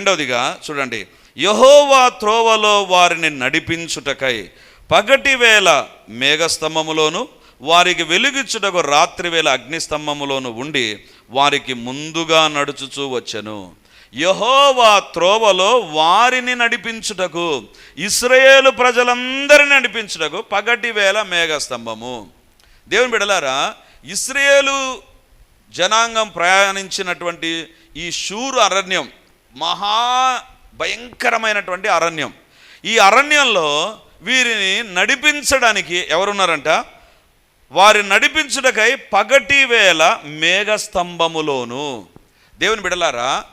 రెండవదిగా చూడండి యహోవా త్రోవలో వారిని నడిపించుటకై పగటి వేళ మేఘస్తంభములోను వారికి వెలుగుచుటకు రాత్రి వేళ అగ్నిస్తంభములోను ఉండి వారికి ముందుగా నడుచుచూ వచ్చెను. యహోవా త్రోవలో వారిని నడిపించుటకు ఇస్రయేలు ప్రజలందరిని నడిపించుటకు పగటి వేళ మేఘస్తంభము. దేవుని బిడలారా ఇస్రయేలు జనాంగం ప్రయాణించినటువంటి ఈ షూరు అరణ్యం మహా భయంకరమైనటువంటి అరణ్యం. ఈ అరణ్యంలో వీరిని నడిపించడానికి ఎవరున్నారంట? వారిని నడిపించుటకై పగటి వేళ మేఘస్తంభములోను. దేవుని బిడలారా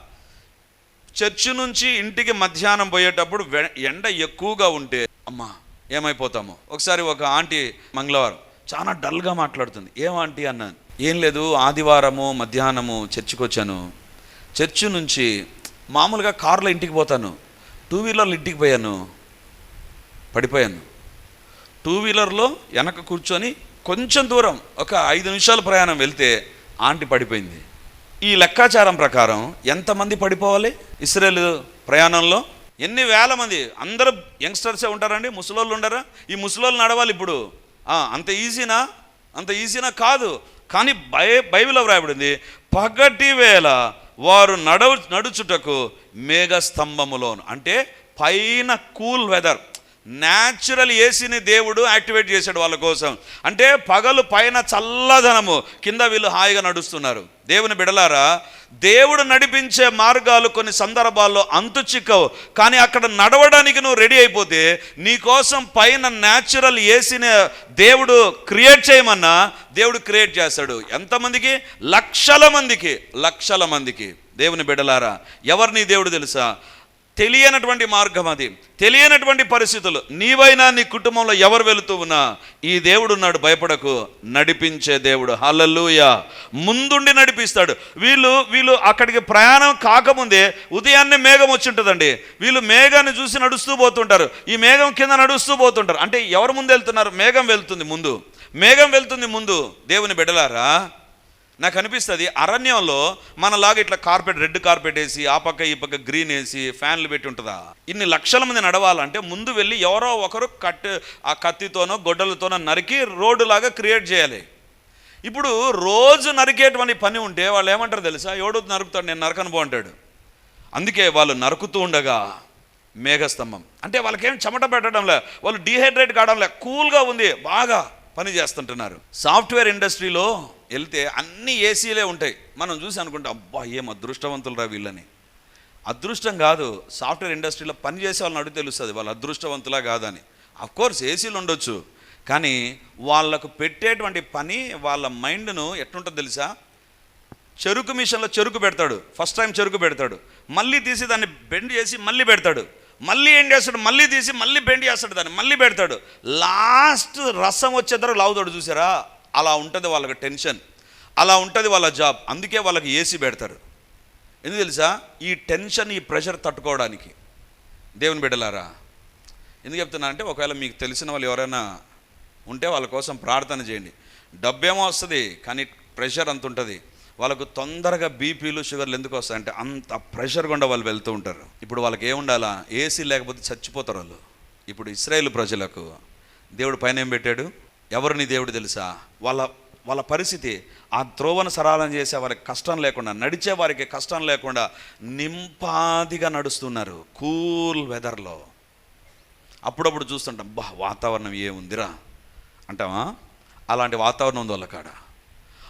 చర్చి నుంచి ఇంటికి మధ్యాహ్నం పోయేటప్పుడు ఎండ ఎక్కువగా ఉంటే అమ్మా ఏమైపోతాము? ఒకసారి ఒక ఆంటీ మంగళవారం చాలా డల్గా మాట్లాడుతుంది. ఏం ఆంటీ? అన్నాను. ఏం లేదు ఆదివారము మధ్యాహ్నము చర్చికి వచ్చాను చర్చి నుంచి మామూలుగా కారులో ఇంటికి పోతాను. టూ వీలర్లో ఇంటికి పోయాను. పడిపోయాను. టూ వీలర్లో వెనక కూర్చొని కొంచెం దూరం ఒక ఐదు నిమిషాల ప్రయాణం వెళ్తే ఆంటీ పడిపోయింది. ఈ లెక్కాచారం ప్రకారం ఎంతమంది పడిపోవాలి? ఇస్రాయేల్ ప్రయాణంలో ఎన్ని వేల మంది? అందరూ యంగ్స్టర్సే ఉంటారండి? ముసలోళ్ళు ఉండరా? ఈ ముసలోళ్ళు నడవాలి ఇప్పుడు. అంత ఈజీనా? అంత ఈజీనా కాదు. కానీ బై బైబిల్లో వ్రాయబడింది పగటి వేళ వారు నడవ నడుచుటకు మేఘస్తంభములోను. అంటే పైన కూల్ వెదర్. న్యాచురల్ ఏసీని దేవుడు యాక్టివేట్ చేశాడు వాళ్ళ కోసం. అంటే పగలు పైన చల్లదనము కింద వీళ్ళు హాయిగా నడుస్తున్నారు. దేవుని బిడలారా దేవుడు నడిపించే మార్గాలు కొన్ని సందర్భాల్లో అంతు చిక్కవు. కానీ అక్కడ నడవడానికి నువ్వు రెడీ అయిపోతే నీకోసం పైన న్యాచురల్ ఏసీని దేవుడు క్రియేట్ చేయమన్నా దేవుడు క్రియేట్ చేస్తాడు. ఎంతమందికి? లక్షల మందికి. లక్షల మందికి. దేవుని బిడలారా ఎవరిని దేవుడు తెలుసా? తెలియనటువంటి మార్గం అది. తెలియనటువంటి పరిస్థితులు. నీవైనా నీ కుటుంబంలో ఎవరు వెళుతూ ఉన్నా ఈ దేవుడు ఉన్నాడు భయపడకు. నడిపించే దేవుడు. హలలుయ ముందుండి నడిపిస్తాడు. వీళ్ళు వీళ్ళు అక్కడికి ప్రయాణం కాకముందే ఉదయాన్నే మేఘం వచ్చింటుందండి. వీళ్ళు మేఘాన్ని చూసి నడుస్తూ పోతుంటారు. ఈ మేఘం కింద నడుస్తూ పోతుంటారు. అంటే ఎవరు ముందు వెళ్తున్నారు? మేఘం వెళ్తుంది ముందు. మేఘం వెళ్తుంది ముందు. దేవుని బిడలారా నాకు అనిపిస్తుంది అరణ్యంలో మనలాగా ఇట్లా కార్పెట్ రెడ్ కార్పెట్ వేసి ఆ పక్క ఈ పక్క గ్రీన్ వేసి ఫ్యాన్లు పెట్టి ఉంటుందా? ఇన్ని లక్షల మంది నడవాలంటే ముందు వెళ్ళి ఎవరో ఒకరు కట్ ఆ కత్తితోనో గొడ్డలతోనో నరికి రోడ్డు లాగా క్రియేట్ చేయాలి. ఇప్పుడు రోజు నరికేటువంటి పని ఉంటే వాళ్ళు ఏమంటారు తెలుసా? ఎవడో నరుకుతాడు? నేను నరకను బాగుంటాడు అందుకే వాళ్ళు నరుకుతూ ఉండగా మేఘస్తంభం. అంటే వాళ్ళకేం చెమట పెట్టడం లే వాళ్ళు డీహైడ్రేట్ కావడంలే కూల్గా ఉంది బాగా పని చేస్తుంటున్నారు. సాఫ్ట్వేర్ ఇండస్ట్రీలో వెళ్తే అన్ని ఏసీలే ఉంటాయి. మనం చూసి అనుకుంటాం అబ్బా ఏం అదృష్టవంతులు రా వీళ్ళని. అదృష్టం కాదు సాఫ్ట్వేర్ ఇండస్ట్రీలో పని చేసే వాళ్ళని అడిగి తెలుస్తుంది వాళ్ళు అదృష్టవంతులా కాదని. కోర్స్ ఏసీలు ఉండొచ్చు కానీ వాళ్ళకు పెట్టేటువంటి పని వాళ్ళ మైండ్ను ఎట్లుంటుందో తెలుసా? చెరుకు మిషన్లో చెరుకు పెడతాడు ఫస్ట్ టైం చెరుకు పెడతాడు. మళ్ళీ తీసి దాన్ని బెండ్ చేసి మళ్ళీ పెడతాడు. మళ్ళీ ఏం చేస్తాడు? మళ్ళీ తీసి మళ్ళీ బెండ్ చేస్తాడు దాన్ని మళ్ళీ పెడతాడు. లాస్ట్ రసం వచ్చేద్దరు లావుతాడు చూసారా? అలా ఉంటుంది వాళ్ళకి టెన్షన్ అలా ఉంటుంది వాళ్ళ జాబ్ అందుకే వాళ్ళకి ఏసీ పెడతారు. ఎందుకు తెలుసా? ఈ టెన్షన్ ఈ ప్రెషర్ తట్టుకోవడానికి. దేవుని బిడ్డలారా ఎందుకు చెప్తున్నా అంటే ఒకవేళ మీకు తెలిసిన వాళ్ళు ఎవరైనా ఉంటే వాళ్ళ కోసం ప్రార్థన చేయండి. డబ్బేమో వస్తుంది కానీ ప్రెషర్ అంత ఉంటుంది. వాళ్ళకు తొందరగా బీపీలు షుగర్లు ఎందుకు వస్తాయంటే అంత ప్రెషర్ గుండా వాళ్ళు వెళ్తూ ఉంటారు. ఇప్పుడు వాళ్ళకి ఏముండాలా ఏసీ లేకపోతే చచ్చిపోతారు వాళ్ళు. ఇప్పుడు ఇస్రాయేల్ ప్రజలకు దేవుడు పైన ఏం పెట్టాడు? ఎవరిని దేవుడు తెలుసా? వాళ్ళ వాళ్ళ పరిస్థితి ఆ త్రోవను సరళం చేసే వారికి కష్టం లేకుండా నడిచే వారికి కష్టం లేకుండా నింపాదిగా నడుస్తున్నారు కూల్ వెదర్లో. అప్పుడప్పుడు చూస్తుంటాం బా వాతావరణం ఏముందిరా? అంటావా? అలాంటి వాతావరణం ఉంది వాళ్ళ కాడ.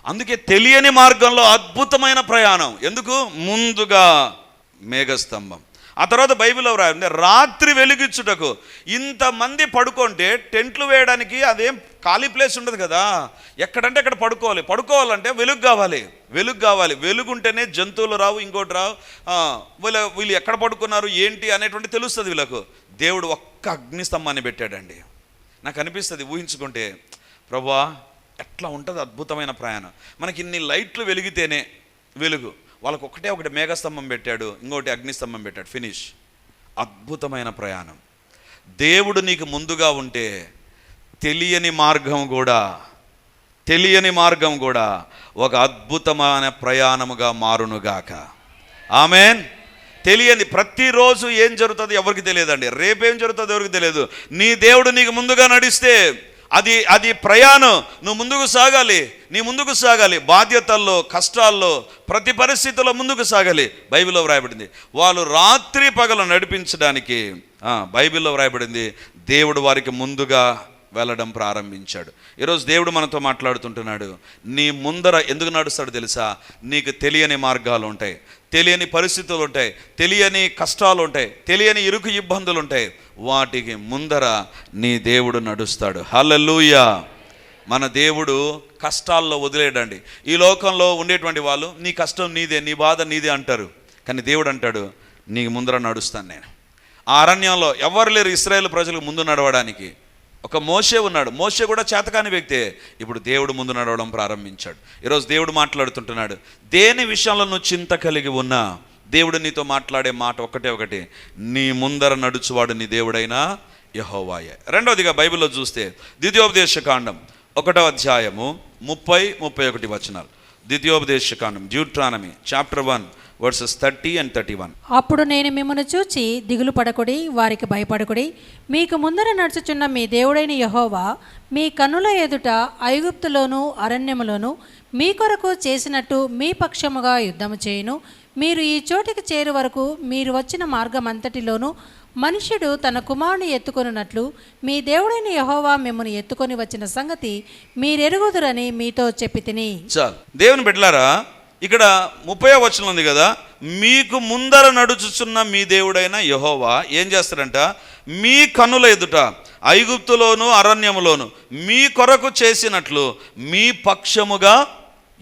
అందుకే తెలియని మార్గంలో అద్భుతమైన ప్రయాణం. ఎందుకు? ముందుగా మేఘస్తంభం. ఆ తర్వాత బైబిల్లో రాయండి రాత్రి వెలిగించుటకు ఇంతమంది పడుకుంటే టెంట్లు వేయడానికి అదేం ఖాళీ ప్లేస్ ఉండదు కదా. ఎక్కడంటే అక్కడ పడుకోవాలి. పడుకోవాలంటే వెలుగు కావాలి. వెలుగు కావాలి. వెలుగు ఉంటేనే జంతువులు రావు ఇంకోటి రావు. వీళ్ళు వీళ్ళ వీళ్ళు ఎక్కడ పడుకున్నారు ఏంటి అనేటువంటి తెలుస్తుంది వీళ్ళకు. దేవుడు ఒక్క అగ్నిస్తంభాన్ని పెట్టాడండి. నాకు అనిపిస్తుంది ఊహించుకుంటే ప్రభా ఎట్లా ఉంటుంది అద్భుతమైన ప్రయాణం. మనకి ఇన్ని లైట్లు వెలిగితేనే వెలుగు. వాళ్ళకు ఒకటే ఒకటి మేఘస్తంభం పెట్టాడు ఇంకోటి అగ్నిస్తంభం పెట్టాడు. ఫినిష్. అద్భుతమైన ప్రయాణం. దేవుడు నీకు ముందుగా ఉంటే తెలియని మార్గం కూడా తెలియని మార్గం కూడా ఒక అద్భుతమైన ప్రయాణముగా మారునుగాక. ఆమెన్. తెలియని ప్రతిరోజు ఏం జరుగుతుంది ఎవరికి తెలియదండి. రేపేం జరుగుతుందో ఎవరికి తెలియదు. నీ దేవుడు నీకు ముందుగా నడిస్తే అది అది ప్రయాణం. నువ్వు ముందుకు సాగాలి నీ ముందుకు సాగాలి. బాధ్యతల్లో కష్టాల్లో ప్రతి పరిస్థితుల్లో ముందుకు సాగాలి. బైబిల్లో వ్రాయబడింది. వాళ్ళు రాత్రి పగలు నడిపించడానికి బైబిల్లో వ్రాయబడింది. దేవుడు వారికి ముందుగా వెళ్ళడం ప్రారంభించాడు. ఈరోజు దేవుడు మనతో మాట్లాడుతుంటున్నాడు. నీ ముందర ఎందుకు నడుస్తాడు తెలుసా? నీకు తెలియని మార్గాలు ఉంటాయి. తెలియని పరిస్థితులు ఉంటాయి. తెలియని కష్టాలు ఉంటాయి. తెలియని ఇరుకు ఇబ్బందులు ఉంటాయి. వాటికి ముందర నీ దేవుడు నడుస్తాడు. హల్లెలూయా! మన దేవుడు కష్టాల్లో వదిలేయడండి. ఈ లోకంలో ఉండేటువంటి వాళ్ళు నీ కష్టం నీదే నీ బాధ నీదే అంటారు. కానీ దేవుడు అంటాడు నీకు ముందర నడుస్తాను నేను. ఆ అరణ్యంలో ఎవరు లేరు? ఇస్రాయేల్ ప్రజలకు ముందు నడవడానికి. ఒక మోషే ఉన్నాడు. మోసే కూడా చేతకాని వ్యక్తే. ఇప్పుడు దేవుడు ముందు నడవడం ప్రారంభించాడు. ఈరోజు దేవుడు మాట్లాడుతుంటున్నాడు. దేని విషయంలో నువ్వు చింత కలిగి ఉన్నా దేవుడు నీతో మాట్లాడే మాట ఒకటే ఒకటి. నీ ముందర నడుచువాడు నీ దేవుడైనా యహోవాయే. రెండవదిగా బైబిల్లో చూస్తే ద్వితీయోపదేశ కాండం ఒకటో అధ్యాయము ముప్పై ముప్పై ఒకటి వచనాలు. ద్వితీయోపదేశ కాండం Deuteronomy chapter one verses thirty and thirty one అప్పుడు నేను మిమ్మల్ని చూచి దిగులు పడకుడి వారికి భయపడకుడి. మీకు ముందర నడుచుచున్న మీ దేవుడైన యహోవా మీ కన్నుల ఎదుట ఐగుప్తులోను అరణ్యములోను మీ కొరకు చేసినట్టు మీ పక్షముగా యుద్ధము చేయును. మీరు ఈ చోటికి చేరు వరకు మీరు వచ్చిన మార్గం అంతటిలోనూ మనుష్యుడు తన కుమారుని ఎత్తుకొనున్నట్లు మీ దేవుడైన యహోవా మిమ్మల్ని ఎత్తుకొని వచ్చిన సంగతి మీరెరుగుదురని మీతో చెప్పి తిని. చాలు దేవుని బిడ్డలారా ఇక్కడ ముప్పై వచనం ఉంది కదా మీకు ముందర నడుచుచున్న మీ దేవుడైన యహోవా ఏం చేస్తారంట మీ కనుల ఎదుట ఐగుప్తులోను అరణ్యములోను మీ కొరకు చేసినట్లు మీ పక్షముగా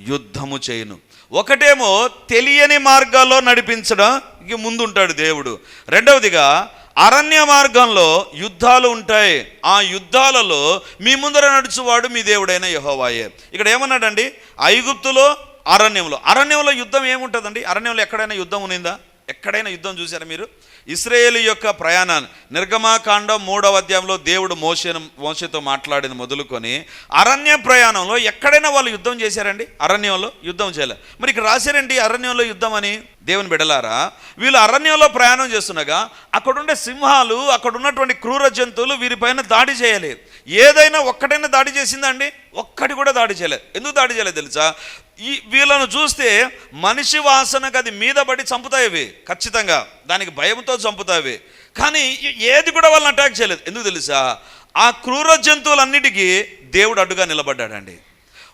యుద్ధము చేయను. ఒకటేమో తెలియని మార్గాల్లో నడిపించడం ముందుంటాడు దేవుడు. రెండవదిగా అరణ్య మార్గంలో యుద్ధాలు ఉంటాయి. ఆ యుద్ధాలలో మీ ముందర నడుచువాడు మీ దేవుడైన యహోవాయే. ఇక్కడ ఏమన్నాడండి? ఐగుప్తులో అరణ్యంలో. అరణ్యంలో యుద్ధం ఏముంటుందండి? అరణ్యంలో ఎక్కడైనా యుద్ధం ఉన్నిందా? ఎక్కడైనా యుద్ధం చూసారా మీరు? ఇస్రాయేల్ యొక్క ప్రయాణాన్ని. నిర్గమాకాండం మూడవ అధ్యాయంలో దేవుడు మోసేను మోసతో మాట్లాడింది మొదలుకొని అరణ్య ప్రయాణంలో ఎక్కడైనా వాళ్ళు యుద్ధం చేశారండి? అరణ్యంలో యుద్ధం చేయలే. మరి ఇక్కడ రాశారండి అరణ్యంలో యుద్ధం అని? దేవుని బిడలారా వీళ్ళు అరణ్యంలో ప్రయాణం చేస్తుండగా అక్కడుండే సింహాలు అక్కడ ఉన్నటువంటి క్రూర జంతువులు వీరిపైన దాడి చేయలేదు ఏదైనా ఒక్కటైనా దాడి చేసిందండి ఒక్కటి కూడా దాడి చేయలేదు ఎందుకు దాడి చేయలేదు తెలుసా? ఈ వీళ్ళను చూస్తే మనిషి వాసనకు అది మీద పడి చంపుతాయి ఇవి ఖచ్చితంగా. దానికి భయంతో చంపుతాయి కానీ ఏది కూడా వాళ్ళని అటాక్ చేయలేదు. ఎందుకు తెలుసా? ఆ క్రూర జంతువులన్నిటికీ దేవుడు అడ్డుగా నిలబడ్డాడండి.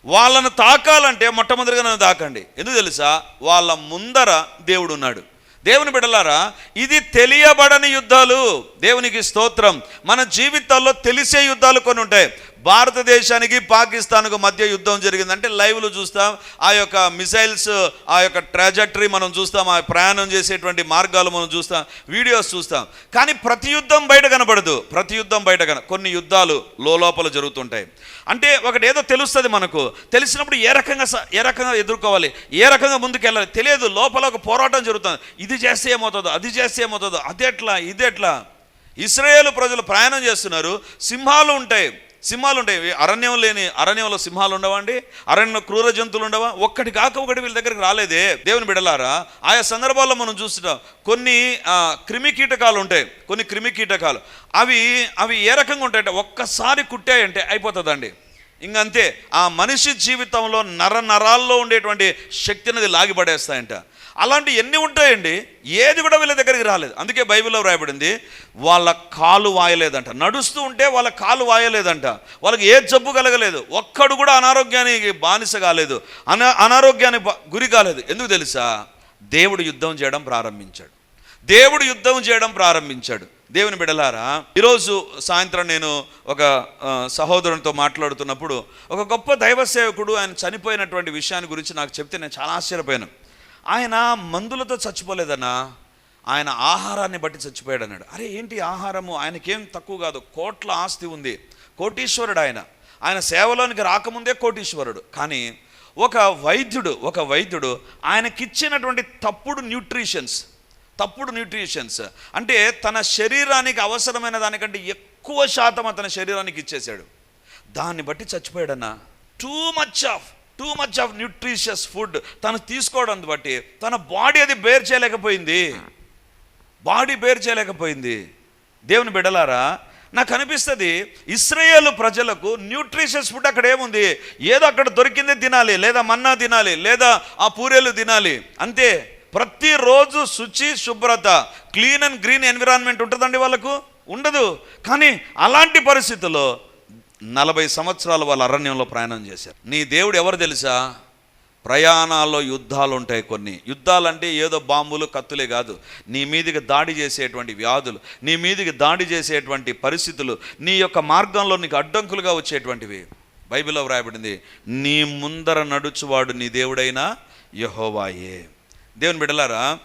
వాళ్ళను తాకాలంటే మొట్టమొదటిగా నన్ను తాకండి. ఎందుకు తెలుసా? వాళ్ళ ముందర దేవుడు ఉన్నాడు. దేవుని బిడలారా ఇది తెలియబడని యుద్ధాలు. దేవునికి స్తోత్రం. మన జీవితాల్లో తెలిసే యుద్ధాలు కొన్ని ఉంటాయి. భారతదేశానికి పాకిస్తాన్కు మధ్య యుద్ధం జరిగిందంటే లైవ్లో చూస్తాం. ఆ యొక్క మిసైల్స్ ఆ యొక్క ట్రాజెక్టరీ మనం చూస్తాం. ఆ ప్రయాణం చేసేటువంటి మార్గాలు మనం చూస్తాం. వీడియోస్ చూస్తాం. కానీ ప్రతి యుద్ధం బయట కనబడదు. ప్రతి యుద్ధం బయట కన కొన్ని యుద్ధాలు లోపల జరుగుతుంటాయి. అంటే ఒకటి ఏదో తెలుస్తుంది మనకు. తెలిసినప్పుడు ఏ రకంగా ఏ రకంగా ఎదుర్కోవాలి? ఏ రకంగా ముందుకెళ్ళాలి? తెలియదు. లోపల ఒక పోరాటం జరుగుతుంది. ఇది చేస్తే ఏమవుతుందో అది చేస్తే ఏమవుతుందో అది ఎట్లా ఇది ఎట్లా ఇస్రాయేల్ ప్రజలు ప్రయాణం చేస్తున్నారు. సింహాలు ఉంటాయి. సింహాలు ఉంటాయి అరణ్యం లేని అరణ్యంలో సింహాలు ఉండవండి అరణ్యంలో క్రూర జంతువులు ఉండవా ఒక్కటి కాక ఒకటి వీళ్ళ దగ్గరికి రాలేదే. దేవుని బిడలారా ఆయా సందర్భాల్లో మనం చూస్తున్నాం కొన్ని క్రిమి కీటకాలు ఉంటాయి కొన్ని క్రిమి కీటకాలు అవి అవి ఏ రకంగా ఉంటాయంటే ఒక్కసారి కుట్టాయంటే అయిపోతుందండి. ఇంకంతే ఆ మనిషి జీవితంలో నర నరాల్లో ఉండేటువంటి శక్తిని అది లాగిపడేస్తాయంట. అలాంటి ఎన్ని ఉంటాయండి? ఏది కూడా వీళ్ళ దగ్గరికి రాలేదు. అందుకే బైబిల్లో వ్రాయబడింది వాళ్ళ కాలు వాయలేదంట. నడుస్తూ ఉంటే వాళ్ళ కాలు వాయలేదంట. వాళ్ళకి ఏ జబ్బు కలగలేదు. ఒక్కడు కూడా అనారోగ్యానికి బానిస కాలేదు. అనా అనారోగ్యానికి గురి కాలేదు. ఎందుకు తెలుసా? దేవుడు యుద్ధం చేయడం ప్రారంభించాడు. దేవుడు యుద్ధం చేయడం ప్రారంభించాడు. దేవుని బిడలారా ఈరోజు సాయంత్రం నేను ఒక సహోదరునితో మాట్లాడుతున్నప్పుడు ఒక గొప్ప దైవ సేవకుడు ఆయన చనిపోయినటువంటి విషయాన్ని గురించి నాకు చెప్తే నేను చాలా ఆశ్చర్యపోయాను. ఆయన మందులతో చచ్చిపోలేదన్నా ఆయన ఆహారాన్ని బట్టి చచ్చిపోయాడు అన్నాడు అరే ఏంటి ఆహారము? ఆయనకేం తక్కువ కాదు. కోట్ల ఆస్తి ఉంది. కోటీశ్వరుడు ఆయన. ఆయన సేవలోనికి రాకముందే కోటీశ్వరుడు. కానీ ఒక వైద్యుడు ఒక వైద్యుడు ఆయనకిచ్చినటువంటి తప్పుడు న్యూట్రిషన్స్ తప్పుడు న్యూట్రిషన్స్ అంటే తన శరీరానికి అవసరమైన దానికంటే ఎక్కువ శాతం అతని శరీరానికి ఇచ్చేశాడు. దాన్ని బట్టి చచ్చిపోయాడన్నా. Too much of too much of nutritious food తను తీసుకోవడం బట్టి. తన బాడీ అది బేర్ చేయలేకపోయింది. బాడీ బేర్ చేయలేకపోయింది. దేవుని బిడలారా నాకు అనిపిస్తుంది ఇస్రాయేల్ ప్రజలకు న్యూట్రిషియస్ ఫుడ్ అక్కడ ఏముంది? ఏదో అక్కడ దొరికిందే తినాలి లేదా మన్నా తినాలి లేదా ఆ పూరేలు తినాలి. అంతే. ప్రతిరోజు శుచి శుభ్రత క్లీన్ అండ్ గ్రీన్ ఎన్విరాన్మెంట్ ఉంటుందండి వాళ్ళకు? ఉండదు. కానీ అలాంటి పరిస్థితుల్లో నలభై సంవత్సరాలు వాళ్ళు అరణ్యంలో ప్రయాణం చేశారు. నీ దేవుడు ఎవరు తెలుసా? ప్రయాణాల్లో యుద్ధాలు ఉంటాయి కొన్ని. యుద్ధాలంటే ఏదో బాంబులు కత్తులే కాదు. నీ మీదికి దాడి చేసేటువంటి వ్యాధులు నీ మీదికి దాడి చేసేటువంటి పరిస్థితులు నీ యొక్క మార్గంలో నీకు అడ్డంకులుగా వచ్చేటువంటివి. బైబిల్లో వ్రాయబడింది నీ ముందర నడుచువాడు నీ దేవుడైనా యహోవాయే. దేవుని బిడలారా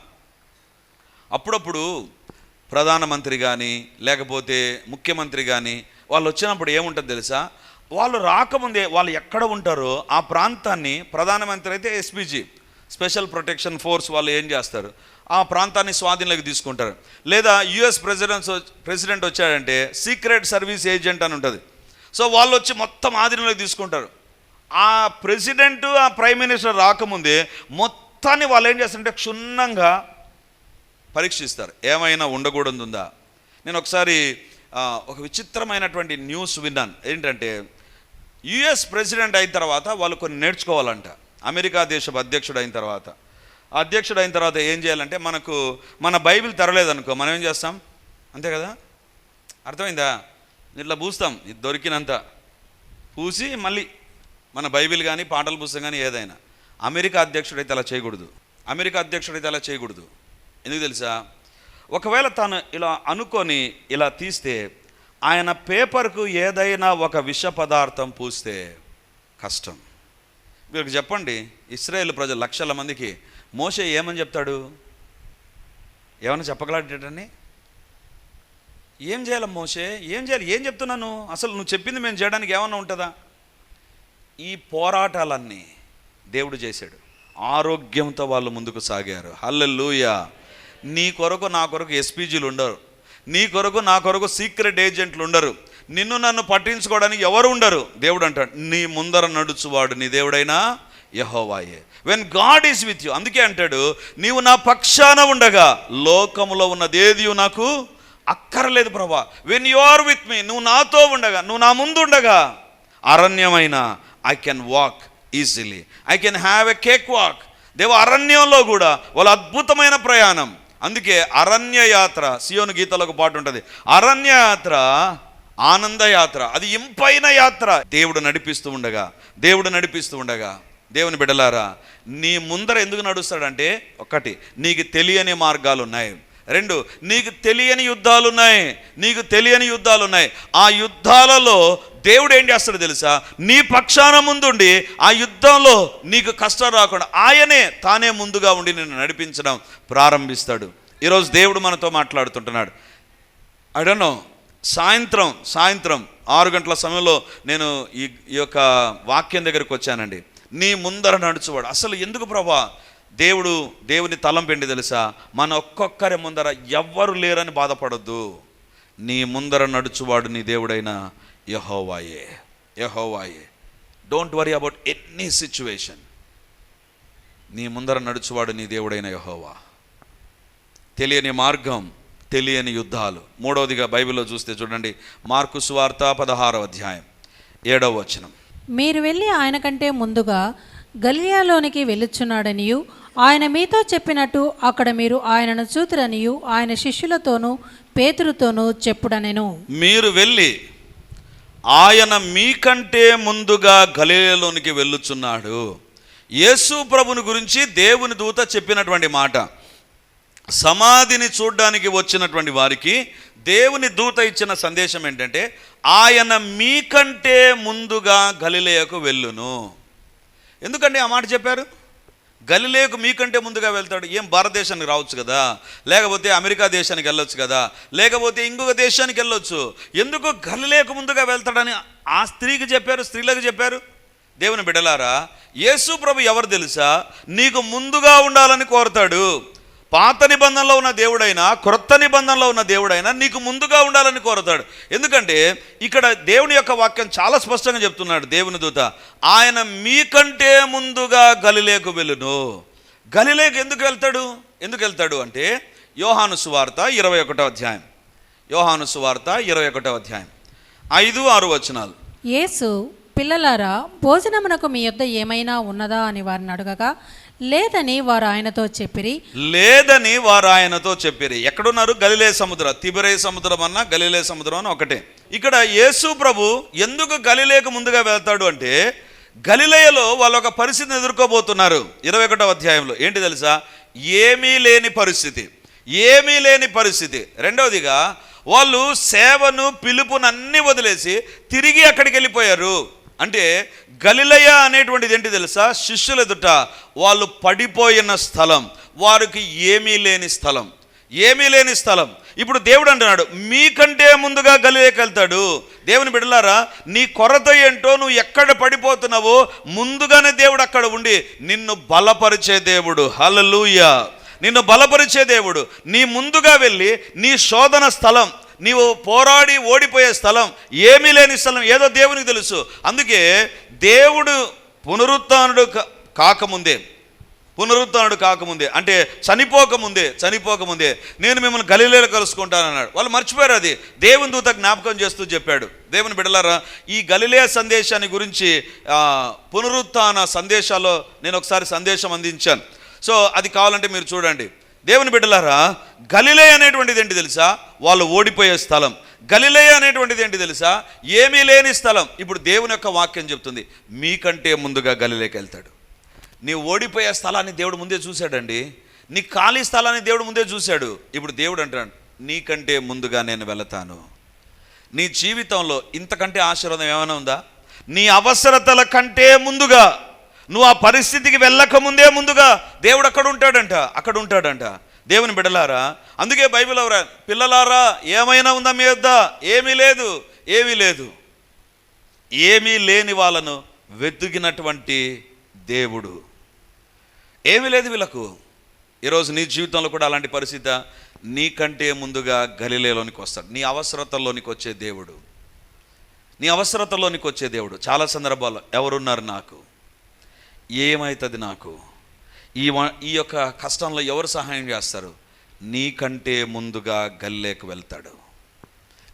అప్పుడప్పుడు ప్రధానమంత్రి కానీ లేకపోతే ముఖ్యమంత్రి కానీ వాళ్ళు వచ్చినప్పుడు ఏముంటుంది తెలుసా? వాళ్ళు రాకముందే వాళ్ళు ఎక్కడ ఉంటారో ఆ ప్రాంతాన్ని ప్రధానమంత్రి అయితే ఎస్పీజీ స్పెషల్ ప్రొటెక్షన్ ఫోర్స్ వాళ్ళు ఏం చేస్తారు? ఆ ప్రాంతాన్ని స్వాధీనంలోకి తీసుకుంటారు. లేదా యుఎస్ ప్రెసిడెంట్ ప్రెసిడెంట్ వచ్చాడంటే సీక్రెట్ సర్వీస్ ఏజెంట్ అని ఉంటుంది. సో వాళ్ళు వచ్చి మొత్తం ఆధీనంలోకి తీసుకుంటారు. ఆ ప్రెసిడెంట్ ఆ ప్రైమ్ మినిస్టర్ రాకముందే మొత్తాన్ని వాళ్ళు ఏం చేస్తారంటే క్షుణ్ణంగా పరీక్షిస్తారు. ఏమైనా ఉండకూడదుందా? నేను ఒకసారి ఒక విచిత్రమైనటువంటి న్యూస్ విన్నాను. ఏంటంటే యుఎస్ ప్రెసిడెంట్ అయిన తర్వాత వాళ్ళు కొన్ని నేర్చుకోవాలంట. అమెరికా దేశపు అధ్యక్షుడు అయిన తర్వాత. అధ్యక్షుడు అయిన తర్వాత ఏం చేయాలంటే మనకు మన బైబిల్ తెరలేదనుకో మనం ఏం చేస్తాం? అంతే కదా? అర్థమైందా? ఇట్లా పూస్తాం. ఇది దొరికినంత. పూసి మళ్ళీ మన బైబిల్ కానీ పాటల పుస్తకం కానీ ఏదైనా. అమెరికా అధ్యక్షుడైతే అలా చేయకూడదు. అమెరికా అధ్యక్షుడైతే అలా చేయకూడదు. ఎందుకు తెలుసా? ఒకవేళ తను ఇలా అనుకొని ఇలా తీస్తే ఆయన పేపర్కు ఏదైనా ఒక విష పదార్థం పూస్తే కష్టం. వీరికి చెప్పండి ఇస్రాయేల్ ప్రజలు లక్షల మందికి మోసే ఏమని చెప్తాడు? ఏమైనా చెప్పగలటని ఏం చేయాలి మోసే ఏం చేయాలి? ఏం చెప్తున్నాను అసలు నువ్వు చెప్పింది మేము చేయడానికి ఏమన్నా ఉంటుందా? ఈ పోరాటాలన్నీ దేవుడు చేశాడు. ఆరోగ్యంతో వాళ్ళు ముందుకు సాగారు. హల్లెలూయా! నీ కొరకు నా కొరకు ఎస్పీజీలు ఉండరు. నీ కొరకు నా కొరకు సీక్రెట్ ఏజెంట్లు ఉండరు. నిన్ను నన్ను పట్టించుకోవడానికి ఎవరు ఉండరు? దేవుడు అంటాడు నీ ముందర నడుచువాడు నీ దేవుడైనా యహోవాయే. When God is with you అందుకే అంటాడు నీవు నా పక్షాన ఉండగా లోకములో ఏది నాకు అక్కర్లేదు ప్రభా. When you are with me నువ్వు నాతో ఉండగా నువ్వు నా ముందు ఉండగా అరణ్యమైన I can walk easily I can have a cake walk దేవ అరణ్యంలో కూడా వాళ్ళ అద్భుతమైన ప్రయాణం. అందుకే అరణ్యయాత్ర సియోను గీతలో ఒక పాట ఉంటుంది అరణ్యయాత్ర ఆనందయాత్ర ఆనంద యాత్ర అది ఇంపైన యాత్ర. దేవుడు నడిపిస్తూ ఉండగా దేవుడు నడిపిస్తూ ఉండగా దేవుని బిడలారా నీ ముందర ఎందుకు నడుస్తాడంటే ఒకటి నీకు తెలియని మార్గాలు ఉన్నాయి రెండు నీకు తెలియని యుద్ధాలు ఉన్నాయి నీకు తెలియని యుద్ధాలు ఉన్నాయి ఆ యుద్ధాలలో దేవుడు ఏం చేస్తాడో తెలుసా? నీ పక్షాన ముందుండి ఆ యుద్ధంలో నీకు కష్టం రాకుండా ఆయనే తానే ముందుగా ఉండి నిన్ను నడిపించడం ప్రారంభిస్తాడు. ఈరోజు దేవుడు మనతో మాట్లాడుతుంటున్నాడు. ఐ డోంట్ నో సాయంత్రం సాయంత్రం ఆరు గంటల సమయంలో నేను ఈ ఈ యొక్క వాక్యం దగ్గరికి వచ్చానండి. నీ ముందర నడుచువాడు. అసలు ఎందుకు ప్రభా? దేవుడు దేవుని తలంపెండి తెలుసా? మన ఒక్కొక్కరి ముందర ఎవ్వరు లేరని బాధపడద్దు. నీ ముందర నడుచువాడు నీ దేవుడైన. యహోవాయే యహోవాయే. Don't worry about any situation నీ ముందర నడుచువాడు నీ దేవుడైన యహోవా. తెలియని మార్గం తెలియని యుద్ధాలు. మూడవదిగా బైబిల్లో చూస్తే చూడండి మార్కు సువార్త పదహారవ అధ్యాయం ఏడవ వచనం. మీరు వెళ్ళి ఆయన కంటే ముందుగా గలియాలోనికి వెళ్ళుచున్నాడనియు ఆయన మీతో చెప్పినట్టు అక్కడ మీరు ఆయనను చూతురనియు ఆయన శిష్యులతోనూ పేతురుతోనూ చెప్పుడనెను. మీరు వెళ్ళి ఆయన మీకంటే ముందుగా గలేలోనికి వెళ్ళుచున్నాడు. యేసు ప్రభుని గురించి దేవుని దూత చెప్పినటువంటి మాట. సమాధిని చూడ్డానికి వచ్చినటువంటి వారికి దేవుని దూత ఇచ్చిన సందేశం ఏంటంటే ఆయన మీకంటే ముందుగా గలిలేయకు వెళ్ళును. ఎందుకండి ఆ మాట చెప్పారు? గలిలేకు మీకంటే ముందుగా వెళ్తాడు. ఏం భారతదేశానికి రావచ్చు కదా? లేకపోతే అమెరికా దేశానికి వెళ్ళొచ్చు కదా? లేకపోతే ఇంకొక దేశానికి వెళ్ళొచ్చు. ఎందుకు గలిలేకు ముందుగా వెళ్తాడని ఆ స్త్రీకి చెప్పారు స్త్రీలకు చెప్పారు? దేవుని బిడలారా యేసు ప్రభు ఎవరు తెలుసా? నీకు ముందుగా ఉండాలని కోరతాడు. పాత నిబంధనలో ఉన్న దేవుడైనా క్రొత్త నిబంధనలో ఉన్న దేవుడైనా నీకు ముందుగా ఉండాలని కోరుతాడు. ఎందుకంటే ఇక్కడ దేవుని యొక్క వాక్యం చాలా స్పష్టంగా చెప్తున్నాడు దేవుని దూత. ఆయన మీకంటే ముందుగా గలిలేకు వెళ్ళును. గలిలేకు ఎందుకు వెళ్తాడు? ఎందుకు వెళ్తాడు అంటే యోహాను సువార్త ఇరవై ఒకటో అధ్యాయం. యోహాను సువార్త ఇరవై ఒకటో అధ్యాయం. ఐదు ఆరు వచనాలు. యేసు పిల్లలారా భోజనమునకు మీ యొద్ద ఏమైనా ఉన్నదా అని వారిని అడగగా లేదని వారు ఆయనతో చెప్పిరి. లేదని వారు ఆయనతో చెప్పారు. ఎక్కడున్నారు? గలిలే సముద్రం. తిబరే సముద్రం అన్న గలిలే సముద్రం అని ఒకటే. ఇక్కడ యేసు ప్రభు ఎందుకు గలిలేకు ముందుగా వెళ్తాడు అంటే గలిలయలో వాళ్ళు ఒక పరిస్థితిని ఎదుర్కోబోతున్నారు. ఇరవై ఒకటో అధ్యాయంలో. ఏంటి తెలుసా? ఏమీ లేని పరిస్థితి. ఏమీ లేని పరిస్థితి. రెండవదిగా వాళ్ళు సేవను పిలుపునన్నీ వదిలేసి తిరిగి అక్కడికి వెళ్ళిపోయారు. అంటే గలిలయ అనేటువంటిది ఏంటి తెలుసా? శిష్యుల ఎదుట వాళ్ళు పడిపోయిన స్థలం. వారికి ఏమీ లేని స్థలం. ఏమీ లేని స్థలం. ఇప్పుడు దేవుడు అంటున్నాడు మీకంటే ముందుగా గలిలేకి వెళ్తాడు. దేవుని బిడలారా నీ కొరత ఏంటో నువ్వు ఎక్కడ పడిపోతున్నావో ముందుగానే దేవుడు అక్కడ ఉండి నిన్ను బలపరిచే దేవుడు. హలలుయ నిన్ను బలపరిచే దేవుడు. నీ ముందుగా వెళ్ళి నీ శోధన స్థలం నీవు పోరాడి ఓడిపోయే స్థలం ఏమీ లేని స్థలం ఏదో దేవునికి తెలుసు. అందుకే దేవుడు పునరుత్నుడు కా- కాకముందే పునరుత్నుడు కాకముందే అంటే చనిపోకముందే చనిపోకముందే నేను మిమ్మల్ని గలిలేలో కలుసుకుంటానన్నాడు. వాళ్ళు మర్చిపోయారు అది. దేవుని దూత జ్ఞాపకం చేస్తూ చెప్పాడు. దేవుని బిడలారా ఈ గలిలే సందేశాన్ని గురించి పునరుత్న సందేశాల్లో నేను ఒకసారి సందేశం అందించాను. సో అది కావాలంటే మీరు చూడండి. దేవుని బిడ్డలారా గలిలే అనేటువంటిది ఏంటి తెలుసా? వాళ్ళు ఓడిపోయే స్థలం. గలిలే అనేటువంటిది ఏంటి తెలుసా? ఏమీ లేని స్థలం. ఇప్పుడు దేవుని యొక్క వాక్యం చెప్తుంది మీకంటే ముందుగా గలిలేకి వెళ్తాడు. నీ ఓడిపోయే స్థలాన్ని దేవుడు ముందే చూశాడండి. నీ ఖాళీ స్థలాన్ని దేవుడు ముందే చూశాడు. ఇప్పుడు దేవుడు అంటాడు నీకంటే ముందుగా నేను వెళతాను. నీ జీవితంలో ఇంతకంటే ఆశీర్వాదం ఏమైనా ఉందా? నీ అవసరతల కంటే ముందుగా నువ్వు ఆ పరిస్థితికి వెళ్ళక ముందే ముందుగా దేవుడు అక్కడ ఉంటాడంట అక్కడ ఉంటాడంట. దేవుని బిడలారా అందుకే బైబిల్ అవరా పిల్లలారా ఏమైనా ఉందా మీ వద్ద ఏమీ లేదు ఏమీ లేదు. ఏమీ లేని వాళ్ళను వెతుకినటువంటి దేవుడు. ఏమీ లేదు వీళ్ళకు. ఈరోజు నీ జీవితంలో కూడా అలాంటి పరిస్థితి నీకంటే ముందుగా గలిలేలోనికి వస్తాడు. నీ అవసరతల్లోనికి వచ్చే దేవుడు. నీ అవసరతలోనికి వచ్చే దేవుడు. చాలా సందర్భాల్లో ఎవరున్నారు నాకు? ఏమవుతుంది నాకు? ఈ వ- ఈ యొక్క కష్టంలో ఎవరు సహాయం చేస్తారు? నీకంటే ముందుగా గల్లేకు వెళ్తాడు.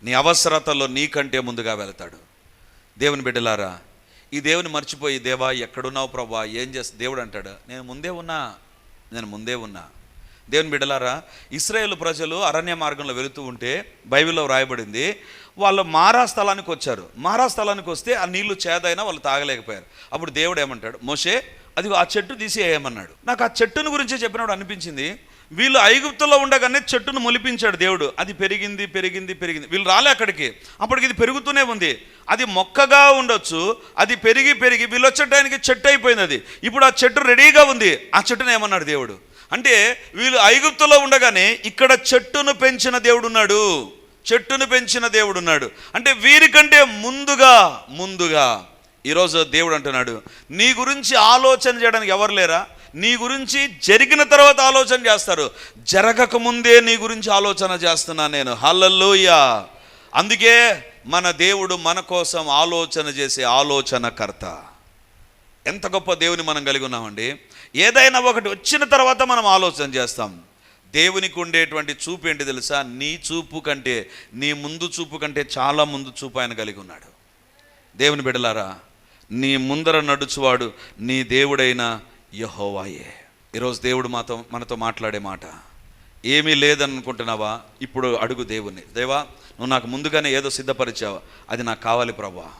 నీ అవసరతలో నీకంటే ముందుగా వెళ్తాడు. దేవుని బిడ్డలారా ఈ దేవుని మర్చిపోయి దేవా ఎక్కడున్నావు ప్రభా? ఏం చేస్తా దేవుడు అంటాడు నేను ముందే ఉన్నా నేను ముందే ఉన్నా. దేవుని బిడ్డలారా ఇస్రాయేల్ ప్రజలు అరణ్య మార్గంలో వెళుతూ ఉంటే బైబిల్లో వ్రాయబడింది వాళ్ళు మారా స్థలానికి వచ్చారు. మారా స్థలానికి వస్తే ఆ నీళ్ళు చేదైనా వాళ్ళు తాగలేకపోయారు. అప్పుడు దేవుడు ఏమంటాడు మోషే అది ఆ చెట్టు తీసేయమన్నాడు నాకు ఆ చెట్టును గురించి చెప్పినప్పుడు అనిపించింది వీళ్ళు ఐగుప్తులో ఉండగానే చెట్టును మొలిపించాడు దేవుడు. అది పెరిగింది పెరిగింది పెరిగింది. వీళ్ళు రాలే అక్కడికి. అప్పటికి ఇది పెరుగుతూనే ఉంది. అది మొక్కగా ఉండొచ్చు అది పెరిగి పెరిగి వీళ్ళు వచ్చే టైంకి చెట్టు అయిపోయింది అది. ఇప్పుడు ఆ చెట్టు రెడీగా ఉంది. ఆ చెట్టును ఏమన్నాడు దేవుడు? అంటే వీళ్ళు ఐగుప్తులో ఉండగానే ఇక్కడ చెట్టును పెంచిన దేవుడు ఉన్నాడు చెట్టును పెంచిన దేవుడు ఉన్నాడు అంటే వీరికంటే ముందుగా ముందుగా ఈరోజు దేవుడు అంటున్నాడు నీ గురించి ఆలోచన చేయడానికి ఎవరు లేరా? నీ గురించి జరిగిన తర్వాత ఆలోచన చేస్తారు. జరగక ముందే నీ గురించి ఆలోచన చేస్తున్నా నేను. హల్లల్లోయ అందుకే మన దేవుడు మన కోసం ఆలోచన చేసే ఆలోచనకర్త. ఎంత గొప్ప దేవుని మనం కలిగి ఉన్నామండి. ఏదైనా ఒకటి వచ్చిన తర్వాత మనం ఆలోచన చేస్తాం. దేవునికి ఉండేటువంటి చూపు ఏంటి తెలుసా? నీ చూపు కంటే నీ ముందు చూపు కంటే చాలా ముందు చూపు ఆయన కలిగి ఉన్నాడు. దేవుని బిడలారా నీ ముందర నడుచువాడు నీ దేవుడైన యహోవాయే. ఈరోజు దేవుడు మాతో మనతో మాట్లాడే మాట ఏమీ లేదనుకుంటున్నావా? ఇప్పుడు అడుగు దేవుణ్ణి. దేవా నువ్వు నాకు ముందుగానే ఏదో సిద్ధపరిచావు. అది నాకు కావాలి ప్రభా.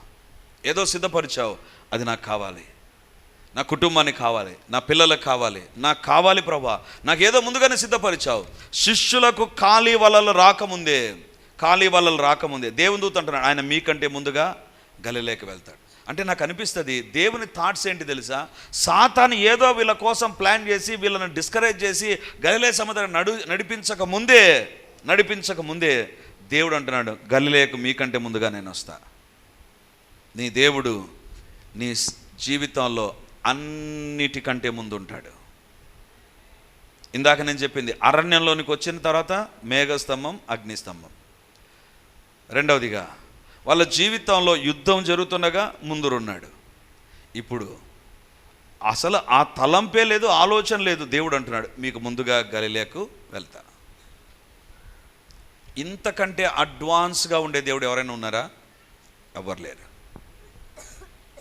ఏదో సిద్ధపరిచావు. అది నాకు కావాలి. నా కుటుంబానికి కావాలి నా పిల్లలకు కావాలి నాకు కావాలి ప్రభా. నాకేదో ముందుగానే సిద్ధపరిచావు. శిష్యులకు ఖాళీ వలలు రాకముందే ఖాళీ వలలు రాకముందే దేవుని దూత అంటున్నాడు ఆయన మీకంటే ముందుగా గలిలేకి వెళ్తాడు. అంటే నాకు అనిపిస్తుంది దేవుని థాట్స్ ఏంటి తెలుసా? సాతాను ఏదో వీళ్ళ కోసం ప్లాన్ చేసి వీళ్ళని డిస్కరేజ్ చేసి గలిలే సముద్రం నడు నడిపించక ముందే నడిపించక ముందే దేవుడు అంటున్నాడు గలిలేకు మీకంటే ముందుగా నేను వస్తా. నీ దేవుడు నీ జీవితంలో అన్నిటికంటే ముందు ఉంటాడు ఇందాక నేను చెప్పింది అరణ్యంలోనికి వచ్చిన తర్వాత మేఘస్తంభం అగ్నిస్తంభం. రెండవదిగా వాళ్ళ జీవితంలో యుద్ధం జరుగుతుండగా ముందురున్నాడు. ఇప్పుడు అసలు ఆ తలంపే లేదు ఆలోచన లేదు. దేవుడు అంటున్నాడు మీకు ముందుగా గలిలేకు వెళ్తా. ఇంతకంటే అడ్వాన్స్గా ఉండే దేవుడు ఎవరైనా ఉన్నారా? ఎవరు లేరు.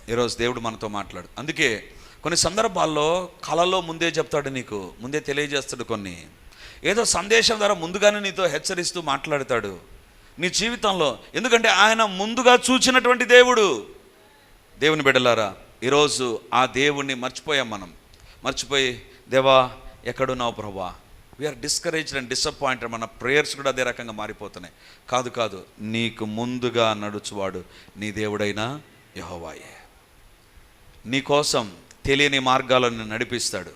ఈరోజు దేవుడు మనతో మాట్లాడు. అందుకే కొన్ని సందర్భాల్లో కళలో ముందే చెప్తాడు నీకు ముందే తెలియజేస్తాడు కొన్ని. ఏదో సందేశం ద్వారా ముందుగానే నీతో హెచ్చరిస్తూ మాట్లాడతాడు. నీ జీవితంలో ఎందుకంటే ఆయన ముందుగా చూచినటువంటి దేవుడు. దేవుని బిడ్డలారా ఈరోజు ఆ దేవుణ్ణి మర్చిపోయాం మనం. మర్చిపోయి దేవా ఎక్కడున్నావు ప్రభా? వీఆర్ డిస్కరేజ్డ్ అండ్ డిసప్పాయింటెడ్ మన ప్రేయర్స్ కూడా అదే రకంగా మారిపోతున్నాయి. కాదు కాదు నీకు ముందుగా నడుచువాడు నీ దేవుడైనా యహోవాయే. నీకోసం తెలియని మార్గాలను నడిపిస్తాడు.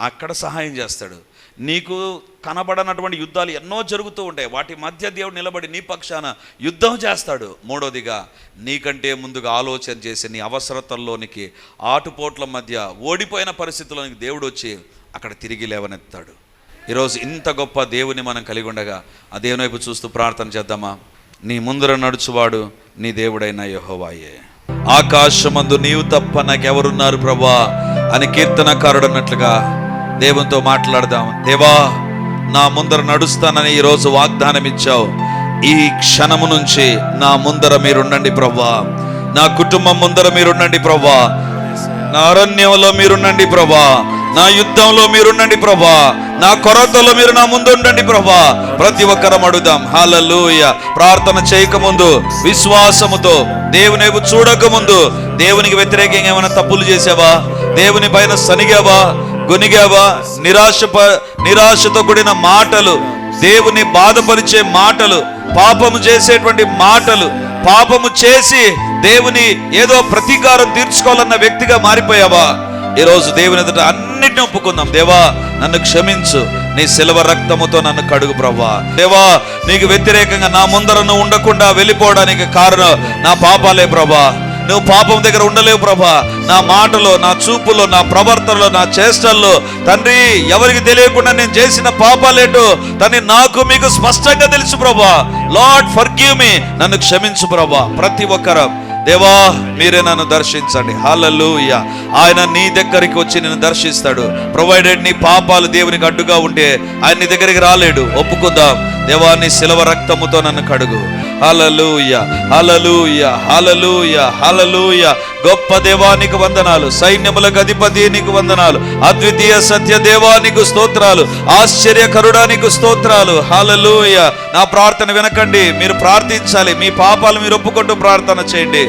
అక్కడ సహాయం చేస్తాడు. నీకు కనబడనటువంటి యుద్ధాలు ఎన్నో జరుగుతూ ఉంటాయి. వాటి మధ్య దేవుడు నిలబడి నీ పక్షాన యుద్ధం చేస్తాడు. మూడోదిగా నీకంటే ముందుగా ఆలోచన చేసి నీ అవసరతల్లోనికి ఆటుపోట్ల మధ్య ఓడిపోయిన పరిస్థితుల్లోనికి దేవుడు వచ్చి అక్కడ తిరిగి లేవనెత్తాడు. ఈరోజు ఇంత గొప్ప దేవుని మనం కలిగి ఉండగా ఆ దేవుని వైపు చూస్తూ ప్రార్థన చేద్దామా? నీ ముందర నడుచువాడు నీ దేవుడైన యహోవాయే. ఆకాశమందు నీవు తప్ప నాకెవరున్నారు ప్రభా? అని కీర్తనకారుడు అన్నట్లుగా దేవునితో మాట్లాడదాం. దేవా నా ముందర నడుస్తానని ఈరోజు వాగ్దానం ఇచ్చావు ఈ క్షణము నుంచి నా ముందర మీరుండండి ప్రభా. నా కుటుంబం ముందర మీరుండండి ప్రవ్వా నా అరణ్యంలో మీరుండండి ప్రభా. నా యుద్ధంలో మీరుండండి ప్రభా. నా కొరతలో మీరు నా ముందు ఉండండి ప్రభా. ప్రతి ఒక్కరం అడుగుదాం. హాలలోయ ప్రార్థన చేయకముందు విశ్వాసముతో దేవుని వైపు చూడకముందు దేవునికి వ్యతిరేకంగా ఏమైనా తప్పులు చేసావా? దేవుని పైన సనిగావా? గొనిగావా? నిరాశ నిరాశతో కూడిన మాటలు దేవుని బాధపరిచే మాటలు పాపము చేసేటువంటి మాటలు పాపము చేసి దేవుని ఏదో ప్రతీకారం తీర్చుకోవాలన్న వ్యక్తిగా మారిపోయావా? ఈరోజు దేవుని ఎదుట అన్నిటిని ఒప్పుకుందాం. దేవా నన్ను క్షమించు. నీ శిలవ రక్తముతో నన్ను కడుగు ప్రభా దేవా నీకు వ్యతిరేకంగా నా ముందర నువ్వు ఉండకుండా వెళ్ళిపోవడానికి కారణం నా పాపాలే ప్రభా నువ్వు పాపం దగ్గర ఉండలేవు ప్రభా నా మాటలో నా చూపులో నా ప్రవర్తనలో నా చేష్టల్లో తండ్రి ఎవరికి తెలియకుండా నేను చేసిన పాపాలేటో తండ్రి నాకు మీకు స్పష్టంగా తెలుసు ప్రభా లార్డ్ ఫర్ గివ్ మీ నన్ను క్షమించు ప్రభా. ప్రతి ఒక్కరు. దేవా మీరే నన్ను దర్శించండి. హాలూయ ఆయన నీ దగ్గరికి వచ్చి నిన్ను దర్శిస్తాడు. ప్రొవైడెడ్ నీ పాపాలు దేవునికి అడ్డుగా ఉంటే ఆయన నీ దగ్గరికి రాలేడు. ఒప్పుకుందాం. దేవా నీ శిలవ రక్తముతో నన్ను కడుగు. హలలుయ హలలుయ హలలుయ హలలుయ గొప్ప దేవానికి వందనాలు. సైన్యములకు అధిపతి నీకు వందనాలు. అద్వితీయ సత్య దేవానికి స్తోత్రాలు. ఆశ్చర్యకరుడానికి స్తోత్రాలు. హలలుయ నా ప్రార్థన వినకండి. మీరు ప్రార్థించాలి. మీ పాపాలు మీరు ఒప్పుకుంటూ ప్రార్థన చేయండి.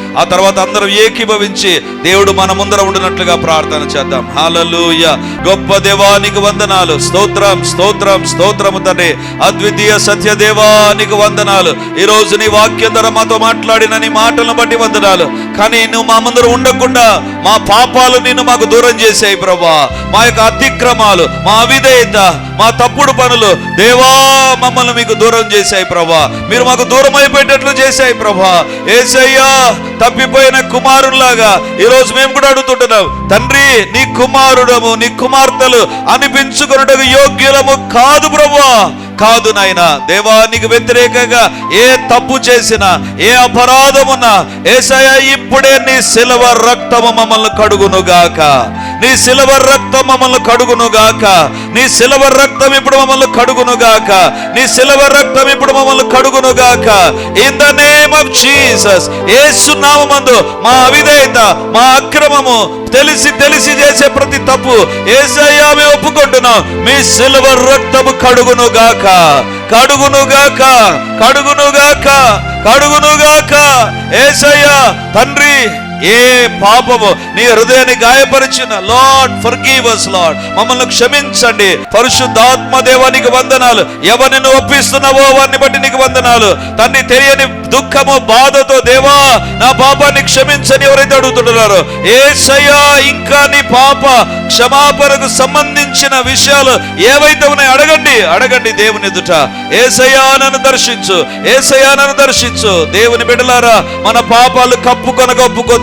ఆ తర్వాత అందరూ ఏకీభవించి దేవుడు మన ముందర ఉండినట్లుగా ప్రార్థన చేద్దాం. హాలలుయ గొప్ప దేవానికి వందనాలు. స్తోత్రం స్తోత్రం స్తోత్రము తండ్రి. అద్వితీయ సత్య దేవానికి వందనాలు. ఈ రోజు నీ వాక్యం ద్వారా మాతో మాట్లాడిన నీ మాటలను బట్టి వందనాలు. కానీ నువ్వు మా ముందర ఉండకుండా మా పాపాలు నిన్ను మాకు దూరం చేసాయి ప్రభా మా యొక్క అతిక్రమాలు మా అవిధేయత మా తప్పుడు పనులు దేవా మమ్మల్ని మీకు దూరం చేశాయి ప్రభా మీరు మాకు దూరం అయిపోయేటట్లు చేశాయి ప్రభా ఏసయ్యా తప్పిపోయిన కుమారుల్లాగా ఈరోజు మేము కూడా అడుగుతుంటున్నాం తండ్రి నీ కుమారుడము నీ కుమార్తెలు అనిపించుకున్నటకు యోగ్యులము కాదు ప్రభా కాదు నాయన దేవానికి వ్యతిరేకంగా ఏ తప్పు చేసినా ఏ అపరాధమున్నా ఏసయ ఇప్పుడే నీ శిలవ రక్తము మమ్మల్ని కడుగునుగాక. నీ సిలవ రక్తం మమ్మల్ని కడుగునుగాక. నీ సిలవ రక్తం ఇప్పుడు మమ్మల్ని కడుగునుగాక. నీ సిలవ రక్తం ఇప్పుడు మమ్మల్ని కడుగునుగాక. In the name of Jesus యేసు నామమందు మా అవిధేయత మా అక్రమము తెలిసి తెలిసి చేసే ప్రతి తప్పు ఏసయ్యా మేము ఒప్పుకుంటున్నాం. మీ సిల్వ రక్తము కడుగునుగాక. కడుగునుగాక కడుగునుగాక కడుగునుగాక. ఏసయ్యా తండ్రి ఏ పాపము నీ హృదయాన్ని గాయపరిచిన లార్డ్ ఫర్ us లార్డ్. మమ్మల్ని క్షమించండి. పరిశుద్ధాత్మ దేవానికి వందనాలు. ఎవరిని ఒప్పిస్తున్నావో వారిని బట్టి నీకు వందనాలు. తన్ని తెలియని దుఃఖము బాధతో దేవా నా పాపాన్ని క్షమించని ఎవరైతే అడుగుతుంటున్నారో ఏసయ్యా ఇంకా నీ పాప క్షమాపణకు సంబంధించిన విషయాలు ఏవైతే ఉన్నాయో అడగండి. అడగండి దేవుని ఎదుట. ఏసయ్యా నన్ను దర్శించు. ఏసయ్యా నన్ను దర్శించు. దేవుని బిడ్డలారా మన పాపాలు కప్పుకొనక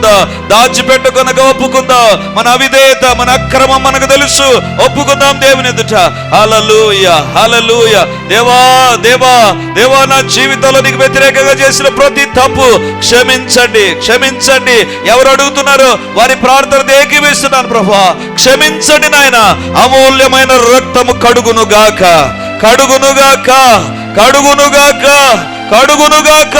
ఒప్పుకుందా? దాచిపెట్టుకొనక ఒప్పుకుందా? మన అవిధేయత మన అక్రమం మనకు తెలుసు. ఒప్పుకుందాం దేవుని ఎదుట. హలలుయ హలలుయ దేవా దేవా దేవా నా జీవితంలో నీకు వ్యతిరేకంగా చేసిన ప్రతి తప్పు క్షమించండి క్షమించండి. ఎవరు అడుగుతున్నారో? వారి ప్రార్థన ఏకీవేస్తున్నాను ప్రభా. క్షమించండి నాయన. అమూల్యమైన రక్తము కడుగును గాక కడుగును గాక కడుగునుగాక. కడుగునుగాక.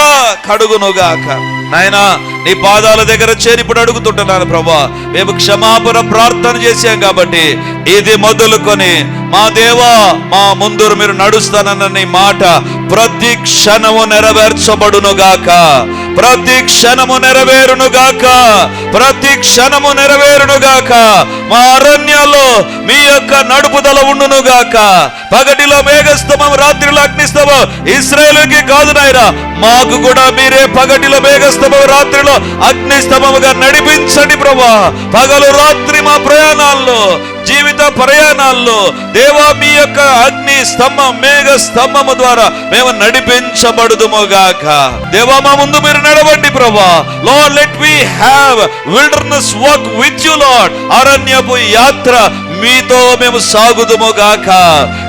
కడుగునుగాక. నాయనా నీ పాదాల దగ్గర చేరి ఇప్పుడు అడుగుతుంటున్నాను ప్రభా. మేము క్షమాపణ ప్రార్థన చేశాం కాబట్టి ఇది మొదలుకొని మా దేవా మా ముందు మీరు నడుస్తానన్న మాట ప్రతి క్షణము నెరవేర్చబడును గాక. ప్రతి క్షణము నెరవేరును గాక. ప్రతి క్షణము నెరవేరునుగాక మా అరణ్యాల్లో మీ యొక్క నడుపుదల ఉండును గాక. పగటిలో మేఘస్తమం రాత్రిలో అగ్నిస్తమం ఇస్రాయేలుకి కాదు నాయన. మాకు కూడా మీరే పగటిలో మేఘస్తమం రాత్రిలో అగ్నిస్తమముగా నడిపించండి ప్రభా. పగలు రాత్రి మా ప్రయాణాల్లో జీవిత ప్రయాణాల్లో దేవా మీ యొక్క అగ్ని స్తంభం మేఘ స్తంభము ద్వారా మేము నడిపించబడుదుము గాక దేవా మా ముందు మీరు నడవండి ప్రభా. Lord let we have wilderness walk with you Lord అరణ్యపు యాత్ర మీతో మేము సాగుదుముగాక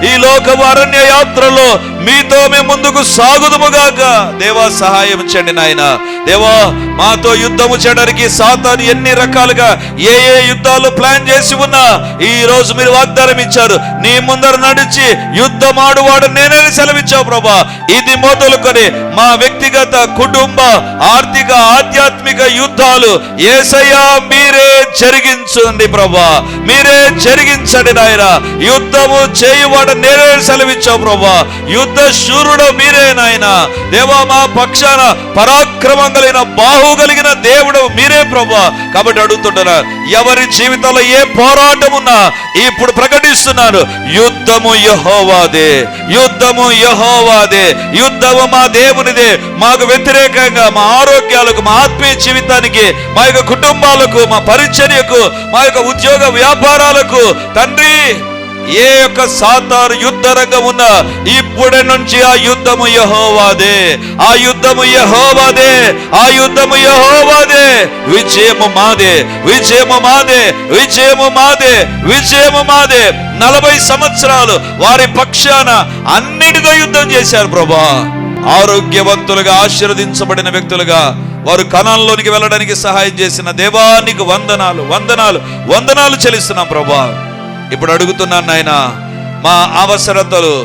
ఈ లోకపు అరణ్య యాత్రలో మీతో మేము ముందుకు సాగుదుముగాక దేవా సహాయం చేయండి నాయన. దేవా మాతో యుద్ధము చేయడానికి సాతాను ఎన్ని రకాలుగా ఏ ఏ యుద్ధాలు ప్లాన్ చేసి ఉన్నా ఈ రోజు మీరు వాగ్దానం ఇచ్చారు. నీ ముందర నడిచి యుద్ధం ఆడువాడు నేనే సెలవిచ్చావు ప్రభా. ఇది మొదలుకొని మా వ్యక్తిగత కుటుంబ ఆర్థిక ఆధ్యాత్మిక యుద్ధాలు ఏసయ్యా మీరే జరిగించండి ప్రభా. మీరే జరిగించండి నాయన. యుద్ధము చేయువాడు నేనే సెలవిచ్చావు ప్రభా. యుద్ధ శూరుడు మీరే నాయన. దేవా మా పక్షాన పరాక్రమం కలిగిన బాహు కలిగిన దేవుడు మీరే ప్రభా. కాబట్టి అడుగుతుంటున్నా ఎవరి జీవితంలో ఏ పోరాటం ఉన్నా ఇప్పుడు ప్రకటిస్తున్నారు యుద్ధము యహోవాదే యుద్ధము యహోవాదే యుద్ధము మా దేవుని దేవునిదే మాకు వ్యతిరేకంగా మా ఆరోగ్యాలకు మా ఆత్మీయ జీవితానికి మా యొక్క కుటుంబాలకు మా పరిచర్యకు మా యొక్క ఉద్యోగ వ్యాపారాలకు తండ్రి ఏ యొక్క సాతారు యుద్ధ రంగం ఉన్నా ఇప్పుడే నుంచి ఆ యుద్ధము యహోవాదే ఆ యుద్ధము యహోవాదే ఆ యుద్ధము యహోవాదే విజయము మాదే విజయము మాదే విజయము మాదే విజయము మాదే. నలభై సంవత్సరాలు వారి పక్షాన అన్నిటితో యుద్ధం చేశారు ప్రభా. ఆరోగ్యవంతులుగా ఆశీర్వదించబడిన వ్యక్తులుగా వారు కణాల్లోనికి వెళ్ళడానికి సహాయం చేసిన దేవానికి వందనాలు వందనాలు వందనాలు చెల్లిస్తున్నాం ప్రభా. ఇప్పుడు అడుగుతున్నాను నాయన మా అవసరతలు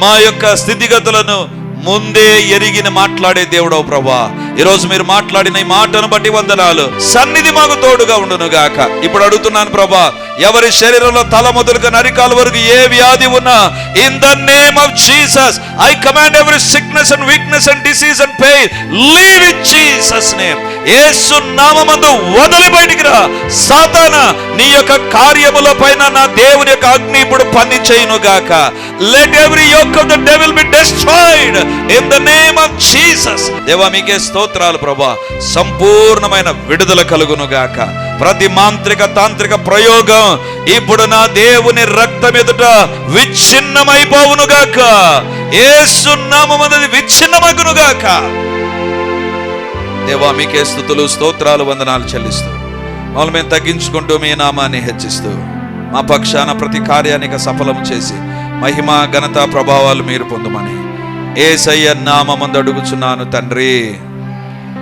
మా యొక్క స్థితిగతులను ముందే ఎరిగిన మాట్లాడే దేవుడవు ప్రభా. ఈరోజు మీరు మాట్లాడిన ఈ మాటను బట్టి వందనాలు. సన్నిధి మాకు తోడుగా ఉండును గాక ఇప్పుడు అడుగుతున్నాను ప్రభా ఎవరి శరీరంలో తల మొదలుగా నరికాల వరకు ఏ వ్యాధి ఉన్నా in the name of Jesus I command every sickness and weakness and disease and pain leave in Jesus name యేసు నామమందు వదిలి బయటికి రా. సాతాన నీ యొక్క కార్యముల పైన నా దేవుని యొక్క అగ్ని ఇప్పుడు పని చేయను గాక let every yoke of the devil be destroyed in the name of Jesus దేవా మీకే స్తోత్రాలు ప్రభా. సంపూర్ణమైన విడుదల కలుగును గాక ప్రతి మాంత్రిక తాంత్రిక ప్రయోగం ఇప్పుడు నా దేవుని రక్తం ఎదుట విచ్ఛిన్నమైపోవును గాక యేసు నామమునది విచ్ఛిన్నమగును గాక దేవా మీకే స్థుతులు స్తోత్రాలు వందనాలు చెల్లిస్తూ. మమ్మల్ని మేము తగ్గించుకుంటూ మీ నామాన్ని హెచ్చిస్తూ. మా పక్షాన ప్రతి కార్యానికి సఫలం చేసి మహిమ ఘనత ప్రభావాలు మీరు పొందమని. ఏసయ్య నామందు అడుగుచున్నాను తండ్రి.